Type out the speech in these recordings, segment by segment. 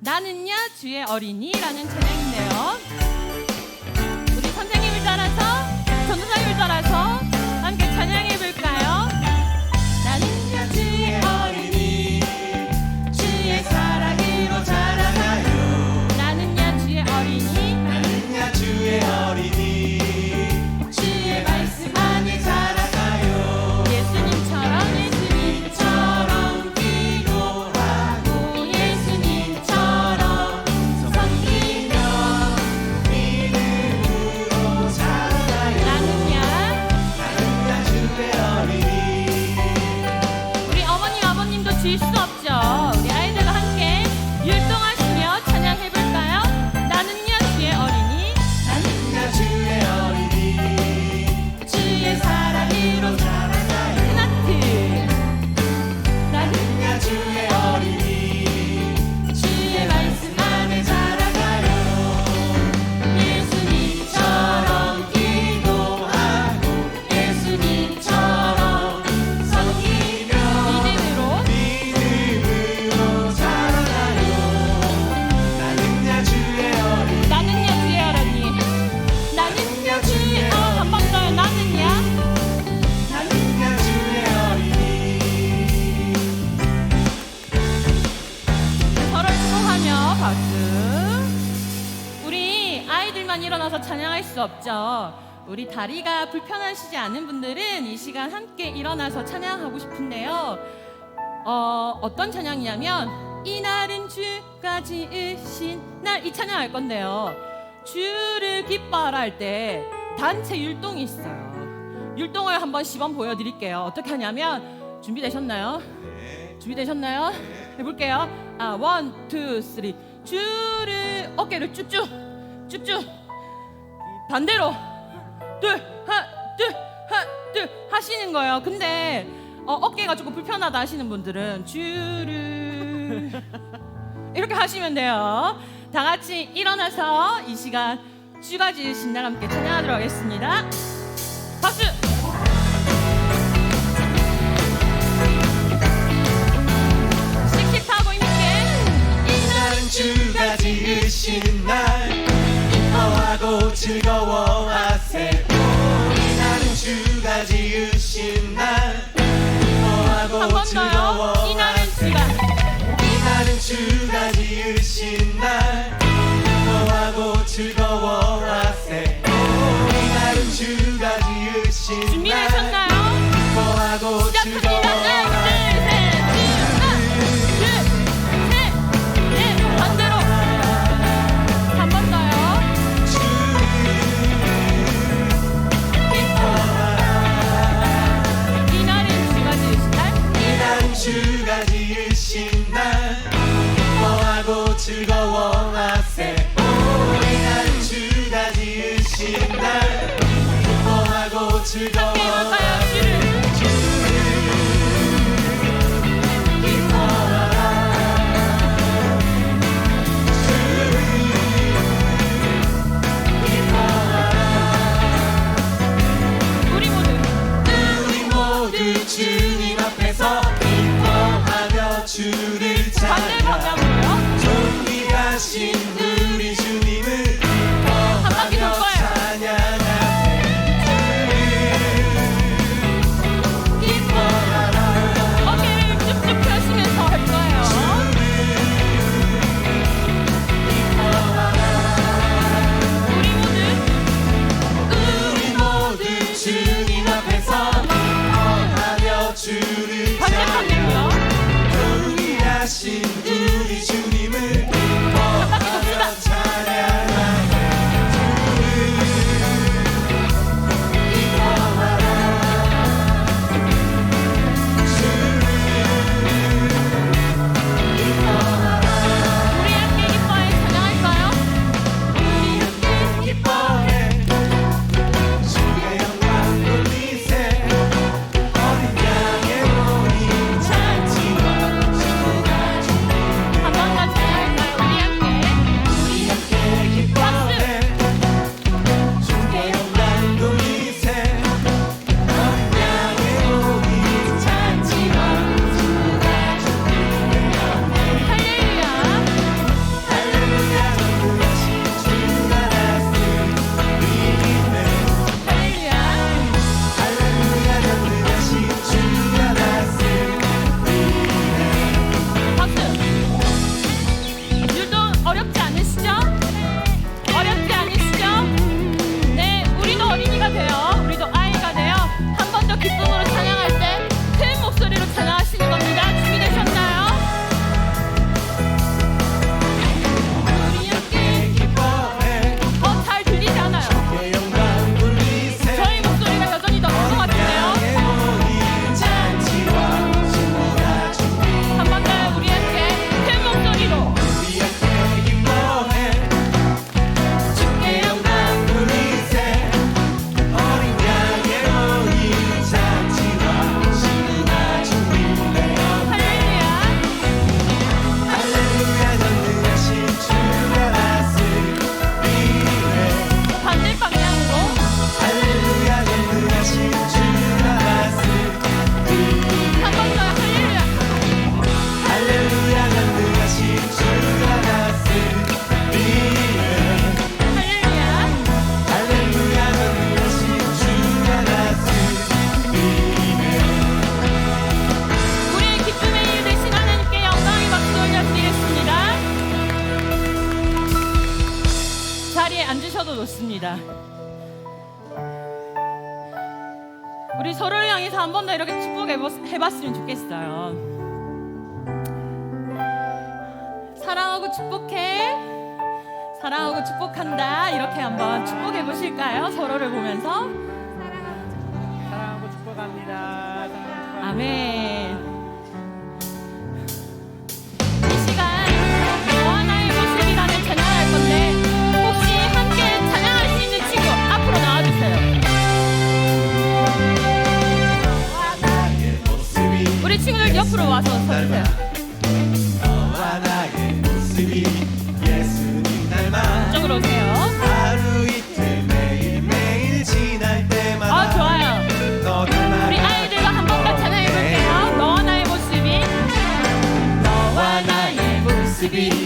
나는야 주의 어린이라는 책인데요. She's so 찬양할 수 없죠. 우리 다리가 불편하시지 않은 분들은 이 시간 함께 일어나서 찬양하고 싶은데요. 어, 어떤 찬양이냐면 이날은 주가 지으신 날 이 찬양 할 건데요. 주를 기뻐라 할 때 단체 율동이 있어요. 율동을 한번 시범 보여드릴게요. 어떻게 하냐면 준비되셨나요? 네. 준비되셨나요? 네. 해볼게요. 아, 원, 투, 쓰리. 주를 어깨를 쭉쭉 쭉쭉 반대로 둘하둘하둘 하시는 거예요. 근데 어, 깨가 조금 불편하다 하시는 분들은 주르 이렇게 하시면 돼요. 다 같이 일어나서 이 시간 주가지 신랑 함께 찬양하도록 하겠습니다. 박수. 즐거워하세요. 이날은 주가 지으신 날. 기뻐하고 즐거워하세 이나는 주가. 이날은 주가 지으신 날. 기뻐하고 즐거워하세요? 이날은 주가 지으신 날 여러분들이 축복해봤으면 좋겠어요. 사랑하고 축복해. 사랑하고 축복한다. 이렇게 한번 축복해 보실까요? 서로를 보면서. 사랑하고 축복합니다. 아멘. be.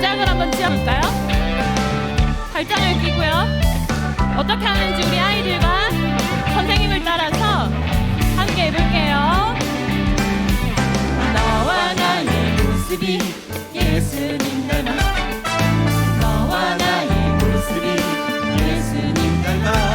발장을 한번 찧어볼까요? 발장을 끼고요. 어떻게 하는지 우리 아이들과 선생님을 따라서 함께 해볼게요. 너와 나의 모습이 예수님 닮아 너와 나의 모습이 예수님 닮아